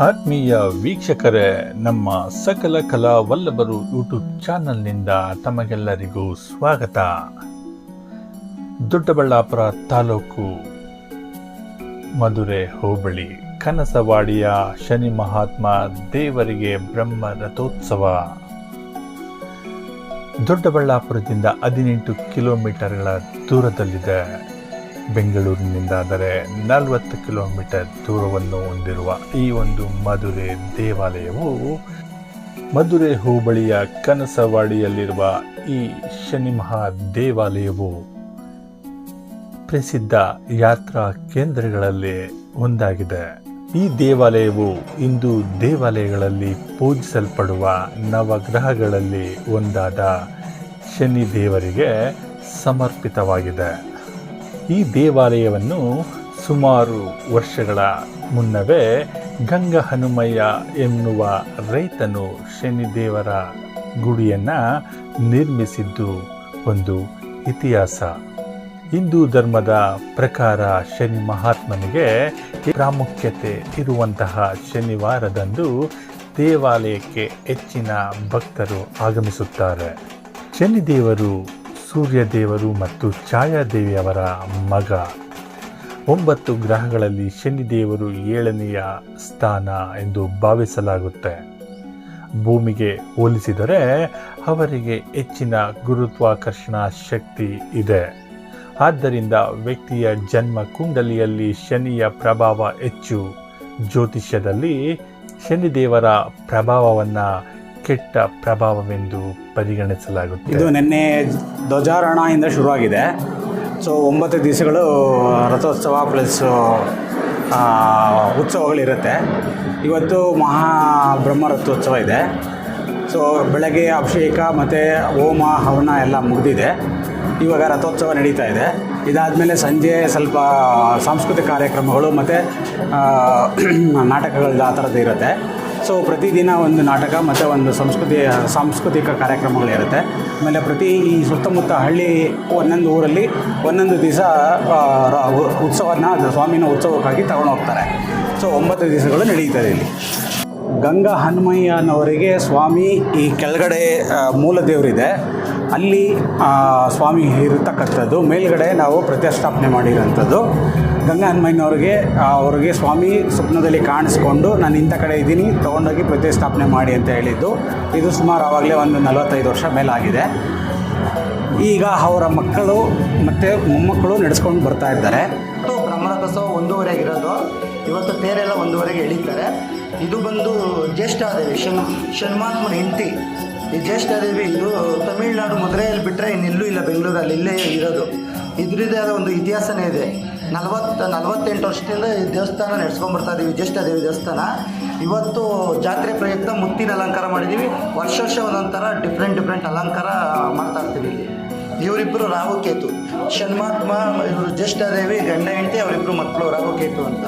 ಆತ್ಮೀಯ ವೀಕ್ಷಕರೇ, ನಮ್ಮ ಸಕಲ ಕಲಾ ವಲ್ಲಭರು ಯೂಟ್ಯೂಬ್ ಚಾನಲ್ನಿಂದ ತಮಗೆಲ್ಲರಿಗೂ ಸ್ವಾಗತ. ದೊಡ್ಡಬಳ್ಳಾಪುರ ತಾಲೂಕು ಮಧುರೆ ಹೋಬಳಿ ಕನಸವಾಡಿಯ ಶನಿ ಮಹಾತ್ಮ ದೇವರಿಗೆ ಬ್ರಹ್ಮ ರಥೋತ್ಸವ. ದೊಡ್ಡಬಳ್ಳಾಪುರದಿಂದ ಹದಿನೆಂಟು ಕಿಲೋಮೀಟರ್ಗಳ ದೂರದಲ್ಲಿದೆ. ಬೆಂಗಳೂರಿನಿಂದಾದರೆ ನಲವತ್ತು ಕಿಲೋಮೀಟರ್ ದೂರವನ್ನು ಹೊಂದಿರುವ ಈ ಒಂದು ಮಧುರೆ ದೇವಾಲಯವು ಮಧುರೆ ಹೋಬಳಿಯ ಕನಸವಾಡಿಯಲ್ಲಿರುವ ಈ ಶನಿ ದೇವಾಲಯವು ಪ್ರಸಿದ್ಧ ಯಾತ್ರಾ ಕೇಂದ್ರಗಳಲ್ಲಿ ಒಂದಾಗಿದೆ. ಈ ದೇವಾಲಯವು ಹಿಂದೂ ದೇವಾಲಯಗಳಲ್ಲಿ ಪೂಜಿಸಲ್ಪಡುವ ನವಗ್ರಹಗಳಲ್ಲಿ ಒಂದಾದ ಶನಿ ದೇವರಿಗೆ ಸಮರ್ಪಿತವಾಗಿದೆ. ಈ ದೇವಾಲಯವನ್ನು ಸುಮಾರು ವರ್ಷಗಳ ಮುನ್ನವೇ ಗಂಗ ಹನುಮಯ್ಯ ಎನ್ನುವ ರೈತನು ಶನಿದೇವರ ಗುಡಿಯನ್ನು ನಿರ್ಮಿಸಿದ್ದು ಒಂದು ಇತಿಹಾಸ. ಹಿಂದೂ ಧರ್ಮದ ಪ್ರಕಾರ ಶನಿ ಮಹಾತ್ಮನಿಗೆ ಪ್ರಾಮುಖ್ಯತೆ ಇರುವಂತಹ ಶನಿವಾರದಂದು ದೇವಾಲಯಕ್ಕೆ ಹೆಚ್ಚಿನ ಭಕ್ತರು ಆಗಮಿಸುತ್ತಾರೆ. ಶನಿದೇವರು ಸೂರ್ಯದೇವರು ಮತ್ತು ಛಾಯಾದೇವಿಯವರ ಮಗ. ಒಂಬತ್ತು ಗ್ರಹಗಳಲ್ಲಿ ಶನಿದೇವರು ಏಳನೆಯ ಸ್ಥಾನ ಎಂದು ಭಾವಿಸಲಾಗುತ್ತೆ. ಭೂಮಿಗೆ ಹೋಲಿಸಿದರೆ ಅವರಿಗೆ ಹೆಚ್ಚಿನ ಗುರುತ್ವಾಕರ್ಷಣಾ ಶಕ್ತಿ ಇದೆ. ಆದ್ದರಿಂದ ವ್ಯಕ್ತಿಯ ಜನ್ಮ ಕುಂಡಲಿಯಲ್ಲಿ ಶನಿಯ ಪ್ರಭಾವ ಹೆಚ್ಚು. ಜ್ಯೋತಿಷ್ಯದಲ್ಲಿ ಶನಿದೇವರ ಪ್ರಭಾವವನ್ನು ಕೆಟ್ಟ ಪ್ರಭಾವವೆಂದು ಪರಿಗಣಿಸಲಾಗುತ್ತೆ. ಇದು ನಿನ್ನೆ ಧ್ವಜಾರೋಹಣದಿಂದ ಶುರುವಾಗಿದೆ. ಸೊ ಒಂಬತ್ತು ದಿವಸಗಳು ರಥೋತ್ಸವ ಪ್ಲಸ್ ಉತ್ಸವಗಳಿರುತ್ತೆ. ಇವತ್ತು ಮಹಾ ಬ್ರಹ್ಮ ರಥೋತ್ಸವ ಇದೆ. ಸೊ ಬೆಳಗ್ಗೆ ಅಭಿಷೇಕ ಮತ್ತು ಹೋಮ, ಹವನ ಎಲ್ಲ ಮುಗಿದಿದೆ. ಇವಾಗ ರಥೋತ್ಸವ ನಡೀತಾ ಇದೆ. ಇದಾದಮೇಲೆ ಸಂಜೆ ಸ್ವಲ್ಪ ಸಾಂಸ್ಕೃತಿಕ ಕಾರ್ಯಕ್ರಮಗಳು ಮತ್ತು ನಾಟಕಗಳು ಆ ಥರದ್ದು ಇರುತ್ತೆ. ಸೊ ಪ್ರತಿದಿನ ಒಂದು ನಾಟಕ ಮತ್ತು ಒಂದು ಸಂಸ್ಕೃತಿ ಸಾಂಸ್ಕೃತಿಕ ಕಾರ್ಯಕ್ರಮಗಳಿರುತ್ತೆ ಆಮೇಲೆ ಪ್ರತಿ ಈ ಸುತ್ತಮುತ್ತ ಹಳ್ಳಿ ಒಂದೊಂದು ಊರಲ್ಲಿ ಒಂದೊಂದು ದಿವಸ ಉತ್ಸವನ ಸ್ವಾಮಿನ ಉತ್ಸವಕ್ಕಾಗಿ ತಗೊಂಡು ಹೋಗ್ತಾರೆ. ಸೊ ಒಂಬತ್ತು ದಿವಸಗಳು ನಡೀತದೆ ಇಲ್ಲಿ ಗಂಗಾ ಹನುಮಯ್ಯನವರಿಗೆ ಸ್ವಾಮಿ ಈ ಕೆಳಗಡೆ ಮೂಲ ದೇವರಿದೆ ಅಲ್ಲಿ ಸ್ವಾಮಿ ಇರತಕ್ಕಂಥದ್ದು. ಮೇಲ್ಗಡೆ ನಾವು ಪ್ರತಿಷ್ಠಾಪನೆ ಮಾಡಿರೋಂಥದ್ದು. ಗಂಗಾ ಹನುಮಯ್ಯನವ್ರಿಗೆ ಅವ್ರಿಗೆ ಸ್ವಾಮಿ ಸ್ವಪ್ನದಲ್ಲಿ ಕಾಣಿಸ್ಕೊಂಡು ನಾನು ಇಂಥ ಕಡೆ ಇದ್ದೀನಿ, ತೊಗೊಂಡೋಗಿ ಪ್ರತಿಷ್ಠಾಪನೆ ಮಾಡಿ ಅಂತ ಹೇಳಿದ್ದು. ಇದು ಸುಮಾರು ಆವಾಗಲೇ ಒಂದು ನಲವತ್ತೈದು ವರ್ಷ ಮೇಲಾಗಿದೆ. ಈಗ ಅವರ ಮಕ್ಕಳು ಮತ್ತು ಮೊಮ್ಮಕ್ಕಳು ನಡೆಸ್ಕೊಂಡು ಬರ್ತಾ ಇದ್ದಾರೆ. ಬ್ರಹ್ಮರಥೋತ್ಸವ ಒಂದೂವರೆಗೆ ಇರೋದು. ಇವತ್ತು ತೇರೆಲ್ಲ ಒಂದೂವರೆಗೆ ಎಳಿತಾರೆ. ಇದು ಬಂದು ಜ್ಯೇಷ್ಠಾದೇವಿ, ಶನ್ ಷಣ್ಮಾತ್ಮನ ಹೆಂಡತಿ. ಈ ಜ್ಯೇಷ್ಠಾದೇವಿ ಇದು ತಮಿಳುನಾಡು ಮದುರೆಯಲ್ಲಿ ಬಿಟ್ಟರೆ ಇನ್ನೆಲ್ಲೂ ಇಲ್ಲ, ಬೆಂಗಳೂರಲ್ಲಿ ಇಲ್ಲೇ ಇರೋದು. ಇದರದೇ ಆದ ಒಂದು ಇತಿಹಾಸನೇ ಇದೆ. ನಲವತ್ತು, ನಲವತ್ತೆಂಟು ವರ್ಷದಿಂದ ಈ ದೇವಸ್ಥಾನ ನಡೆಸ್ಕೊಂಡ್ಬರ್ತಾ ಇದ್ದೀವಿ ದೇವಿ ದೇವಸ್ಥಾನ. ಇವತ್ತು ಜಾತ್ರೆ ಪ್ರಯುಕ್ತ ಮುತ್ತಿನ ಅಲಂಕಾರ ಮಾಡಿದ್ದೀವಿ ವರ್ಷ ವರ್ಷ ಒಂದೊಂಥರ ಡಿಫ್ರೆಂಟ್ ಡಿಫ್ರೆಂಟ್ ಅಲಂಕಾರ ಮಾಡ್ತಾ ಇರ್ತೀವಿ ಇವರಿಬ್ಬರು ರಾಹುಕೇತು. ಷಣ್ಮಾತ್ಮ, ಇವರು ಜ್ಯೇಷ್ಠಾದೇವಿ ಗಂಡ ಹೆಂಡತಿ ಅವರಿಬ್ಬರು ಮಕ್ಕಳು ರಾಹುಕೇತು ಅಂತ.